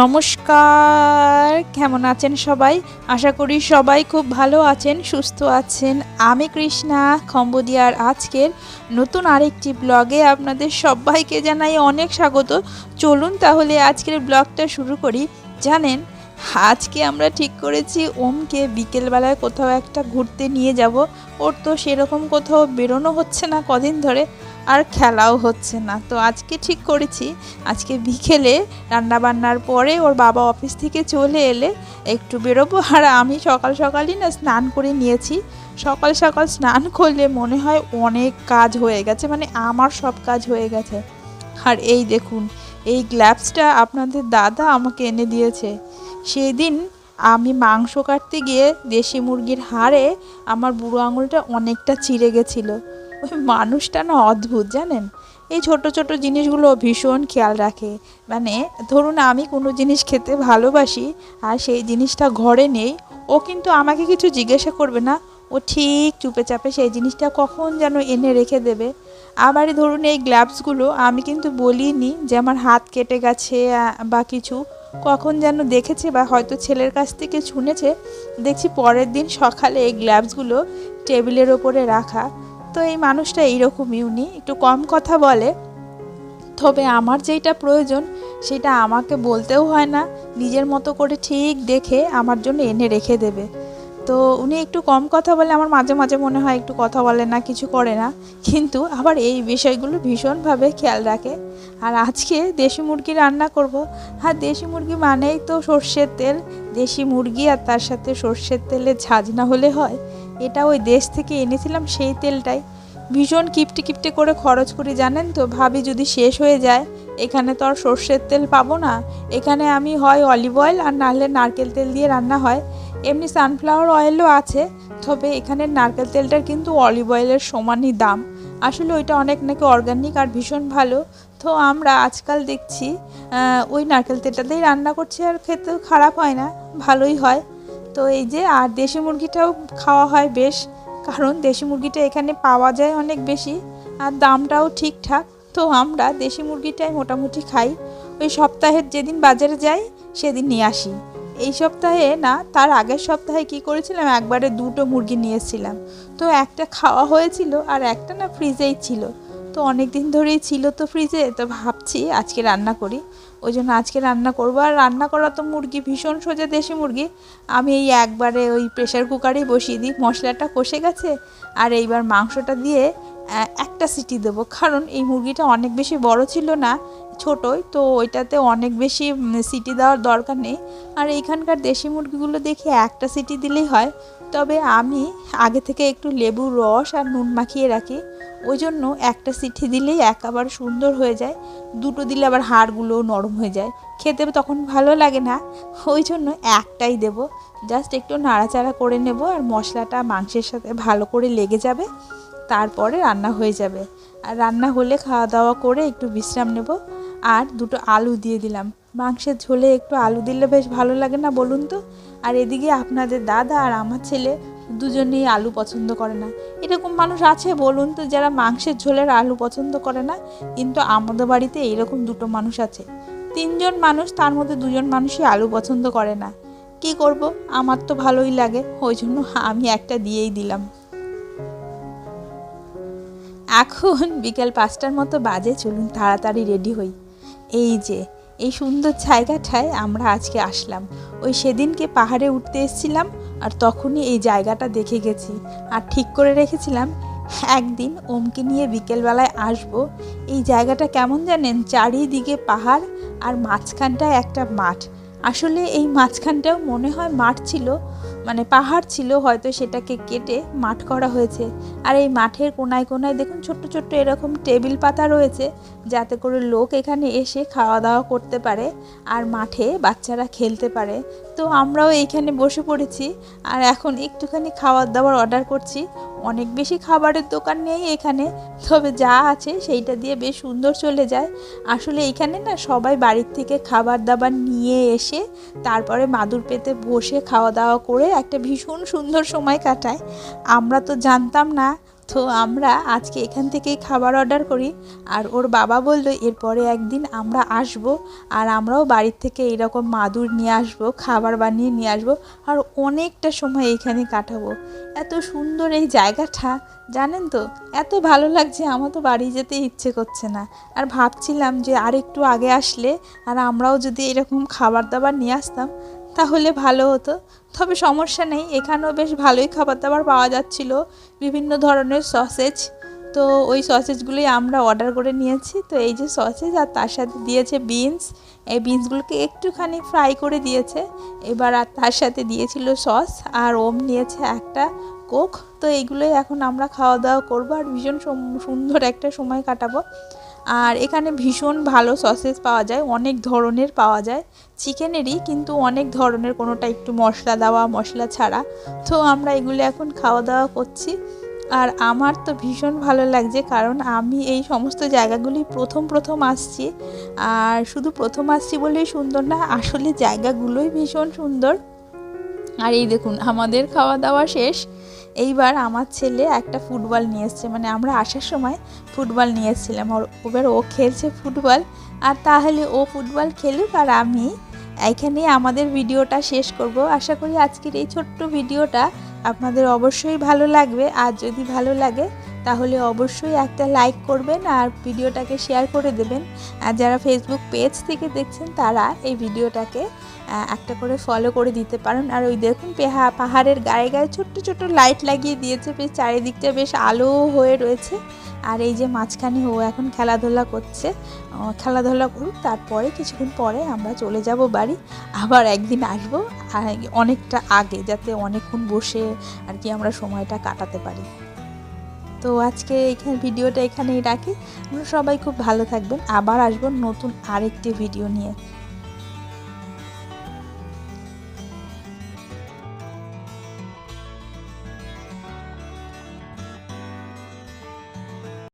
নমস্কার, কেমন আছেন সবাই? আশা করি সবাই খুব ভালো আছেন, সুস্থ আছেন। আমি কৃষ্ণা খম্বোদিয়ার আজকের নতুন আরেকটি ব্লগে আপনাদের সবাইকে জানাই অনেক স্বাগত। চলুন তাহলে আজকের ব্লগটা শুরু করি। জানেন, আজকে আমরা ঠিক করেছি ওমকে বিকেলবেলায় কোথাও একটা ঘুরতে নিয়ে যাব। ওর তো সেরকম কোথাও বেরোনো হচ্ছে না কদিন ধরে। আর খেলাও হচ্ছে না। তো আজকে ঠিক করেছি। আজকে বিকেলে রান্না বান্নার পরে ওর বাবা অফিস থেকে চলে এলে একটু বেরোবো। আর আমি সকাল সকালই না স্নান করে নিয়েছি। সকাল সকাল স্নান করলে মনে হয় অনেক কাজ হয়ে গেছে মানে আমার সব কাজ হয়ে গেছে। আর এই দেখুন, এই গ্লাভসটা আপনাদের দাদা আমাকে এনে দিয়েছে। সেদিন আমি মাংস কাটতে গিয়ে দেশি মুরগির হাড়ে আমার বুড়ো আঙুলটা অনেকটা চিড়ে গেছিল। ওই মানুষটা না অদ্ভুত জানেন? এই ছোট ছোট জিনিসগুলো ভীষণ খেয়াল রাখে। মানে ধরুন আমি কোনো জিনিস খেতে ভালোবাসি আর সেই জিনিসটা ঘরে নেই, ও কিন্তু আমাকে কিছু জিজ্ঞাসা করবে না। ও ঠিক চুপে চাপে সেই জিনিসটা কখন যেন এনে রেখে দেবে। আবার ধরুন এই গ্লাভসগুলো আমি কিন্তু বলিনি যে আমার হাত কেটে গেছে বা কিছু। কখন যেন দেখেছে বা হয়তো ছেলের কাছ থেকে শুনেছে। দেখছি পরের দিন সকালে এই গ্লাভসগুলো টেবিলের ওপরে রাখা। তো এই মানুষটা এইরকমই উনি একটু কম কথা বলে। তবে আমার যেটা প্রয়োজন, সেটা আমাকে বলতেও হয় না। নিজের মতো করে ঠিক দেখে আমার জন্য এনে রেখে দেবে। তো উনি একটু কম কথা বলে, আমার মাঝে মাঝে মনে হয় একটু কথা বলে না, কিছু করে না। কিন্তু আবার এই বিষয়গুলো ভীষণভাবে খেয়াল রাখে। আর আজকে দেশি মুরগি রান্না করব। আর দেশি মুরগি মানেই তো সর্ষের তেল। দেশি মুরগি আর তার সাথে সর্ষের তেলে ঝাঁজ না হলে হয়। এটা ওই দেশ থেকে এনেছিলাম সেই তেলটাই। ভীষণ কিপটে কিপটে করে খরচ করি, জানেন তো? ভাবি যদি শেষ হয়ে যায়, এখানে তো আর সর্ষের তেল পাবো না। এখানে আমি হয় অলিভ অয়েল আর নাহলে নারকেল তেল দিয়ে রান্না হয়। এমনি সানফ্লাওয়ার অয়েলও আছে, তবে এখানে নারকেল তেলটার কিন্তু অলিভ অয়েলের সমানই দাম। আসলে ওইটা অনেক নাকি অর্গানিক আর ভীষণ ভালো। তো আমরা আজকাল দেখছি ওই নারকেল তেলটাতেই রান্না করছি আর খেতেও খারাপ হয় না, ভালোই হয়। তো এই যে, আর দেশি মুরগিটাও খাওয়া হয় বেশ, কারণ দেশি মুরগিটা এখানে পাওয়া যায় অনেক বেশি, আর দামটাও ঠিকঠাক। তো আমরা দেশি মুরগিটাই মোটামুটি খাই। ওই সপ্তাহের যেদিন বাজারে যাই সেদিন নিয়ে আসি। এই সপ্তাহে না, তার আগের সপ্তাহে কি করেছিলাম, একবারে দুটো মুরগি নিয়েছিলাম। তো একটা খাওয়া হয়েছিল, আর একটা না ফ্রিজেই ছিল। তো অনেক দিন ধরেই ছিল তো ফ্রিজে তো ভাবছি আজকে রান্না করি। ওই জন্য আজকে রান্না করব। আর রান্না করা তো মুরগি, ভীষণ সোজা দেশি মুরগি। আমি এই একবারে ওই প্রেশার কুকারেই বসিয়ে দিই। মশলাটা কষে গেছে, আর এইবার মাংসটা দিয়ে একটা সিটি দেবো। কারণ এই মুরগিটা অনেক বেশি বড় ছিল না। ছোটোই, তো ওইটাতে অনেক বেশি সিটি দেওয়ার দরকার নেই। আর এইখানকার দেশি মুরগিগুলো দেখি একটা সিটি দিলেই হয়। তবে আমি আগে থেকে একটু লেবুর রস আর নুন মাখিয়ে রাখি। ওই জন্য একটা সিটি দিলেই একেবারে সুন্দর হয়ে যায়। দুটো দিলে আবার হাড়গুলোও নরম হয়ে যায়। খেতে তখন ভালো লাগে না। ওই জন্য একটাই দেব। জাস্ট একটু নাড়াচাড়া করে নেব আর মশলাটা মাংসের সাথে ভালো করে লেগে যাবে। তারপরে রান্না হয়ে যাবে। আর রান্না হলে খাওয়া দাওয়া করে একটু বিশ্রাম নেব। আর দুটো আলু দিয়ে দিলাম। মাংসের ঝোলে একটু আলু দিলে বেশ ভালো লাগে না বলুন তো? আর এদিকে আপনাদের দাদা আর আমার ছেলে দুজনেই আলু পছন্দ করে না। এরকম মানুষ আছে বলুন তো যারা মাংসের ঝোলের আলু পছন্দ করে না? কিন্তু আমাদের বাড়িতে এইরকম দুটো মানুষ আছে। তিনজন মানুষ, তার মধ্যে দুজন মানুষই আলু পছন্দ করে না। কি করব? আমার তো ভালোই লাগে, ওই জন্য আমি একটা দিয়েই দিলাম। এখন বিকেল পাঁচটার মতো বাজে, চলুন তাড়াতাড়ি রেডি হই। এই যে, এই সুন্দর জায়গাটায় আমরা আজকে আসলাম। ওই সেদিনকে পাহাড়ে উঠতে এসেছিলাম আর তখনই এই জায়গাটা দেখে গেছি। আর ঠিক করে রেখেছিলাম, একদিন ওমকে নিয়ে বিকেলবেলায় আসব। এই জায়গাটা কেমন জানেন? চারিদিকে পাহাড় আর মাঝখানটায় একটা মাঠ। আসলে এই মাঝখানটাও মনে হয় মাঠ ছিল মানে পাহাড় ছিল হয়তো সেটাকে কেটে মাঠ করা হয়েছে। আর এই মাঠের কোনায় কোনায় দেখুন ছোট্ট ছোট্ট এরকম টেবিল পাতা রয়েছে, যাতে করে লোক এখানে এসে খাওয়া দাওয়া করতে পারে আর মাঠে বাচ্চারা খেলতে পারে। তো আমরাও এইখানে বসে পড়েছি আর এখন একটুখানি খাবার দাবার অর্ডার করছি। অনেক বেশি খাবারের দোকান নেই এখানে, তবে যা আছে সেইটা দিয়ে বেশ সুন্দর চলে যায়। আসলে এইখানে না সবাই বাড়ির থেকে খাবার দাবার নিয়ে এসে তারপরে মাদুর পেতে বসে খাওয়া দাওয়া করে একটা ভীষণ সুন্দর সময় কাটায়। আমরা তো জানতাম না তো আমরা আজকে এখান থেকেই খাবার অর্ডার করি। আর ওর বাবা বলল, এরপরে একদিন আমরা আসব আর আমরাও বাড়ির থেকে এরকম মাদুর নিয়ে আসব, খাবার বানিয়ে নিয়ে আসব আর অনেকটা সময় এইখানে কাটাবো। এত সুন্দর এই জায়গাটা, জানেন তো? এত ভালো লাগছে, আমার তো বাড়ি যেতে ইচ্ছে করছে না। আর ভাবছিলাম যে আর একটু আগে আসলে আর আমরাও যদি এরকম খাবার দাবার নিয়ে আসতাম তাহলে ভালো হতো। তবে সমস্যা নেই, এখানেও বেশ ভালোই খাবার দাবার পাওয়া যাচ্ছিল। বিভিন্ন ধরনের সসেজ। তো ওই সসেজগুলোই আমরা অর্ডার করে নিয়েছি। তো এই যে সসেজ আর তার সাথে দিয়েছে বিনস। এই বিনসগুলোকে একটুখানি ফ্রাই করে দিয়েছে। এবার আর তার সাথে দিয়েছিল সস আর ওম নিয়েছে একটা কোক। তো এইগুলোই এখন আমরা খাওয়া দাওয়া করব। আর ভীষণ সুন্দর একটা সময় কাটাবো। আর এখানে ভীষণ ভালো সসেস পাওয়া যায়, অনেক ধরনের পাওয়া যায়। চিকেনেরই কিন্তু অনেক ধরনের, কোনোটা একটু মশলা দেওয়া, মশলা ছাড়া। তো আমরা এগুলো এখন খাওয়া দাওয়া করছি। আর আমার তো ভীষণ ভালো লাগছে, কারণ আমি এই সমস্ত জায়গাগুলি প্রথম প্রথম আসছি। আর শুধু প্রথম আসছি বলেই সুন্দর না, আসলে জায়গাগুলোই ভীষণ সুন্দর। আর এই দেখুন, আমাদের খাওয়া দাওয়া শেষ। এইবার আমার ছেলে একটা ফুটবল নিয়ে এসছে। মানে আমরা আসার সময় ফুটবল নিয়ে এসেছিলাম। ওর, এবার ও খেলছে ফুটবল। আর তাহলে ও ফুটবল খেলুক আর আমি এখানে আমাদের ভিডিওটা শেষ করব। আশা করি আজকের এই ছোট্ট ভিডিওটা আপনাদের অবশ্যই ভালো লাগবে। আর যদি ভালো লাগে তাহলে অবশ্যই একটা লাইক করবেন আর ভিডিওটাকে শেয়ার করে দেবেন। আর যারা ফেসবুক পেজ থেকে দেখছেন, তারা এই ভিডিওটাকে একটা করে ফলো করে দিতে পারেন। আর ওই দেখুন, পেহা, পাহাড়ের গায়ে গায়ে ছোট্ট ছোট্ট লাইট লাগিয়ে দিয়েছে। বেশ, চারিদিকটা বেশ আলো হয়ে রয়েছে। আর এই যে মাঝখানে ও এখন খেলাধুলা করছে। খেলাধুলা করুক, তারপরে কিছুক্ষণ পরে আমরা চলে যাব বাড়ি। আবার একদিন আসব অনেকটা আগে, যাতে অনেকক্ষণ বসে আর কি আমরা সময়টা কাটাতে পারি। তো আজকে এখানে ভিডিওটা এখানেই রাখি। আপনারা সবাই খুব ভালো থাকবেন। আবার আসব নতুন আরেকটি ভিডিও নিয়ে।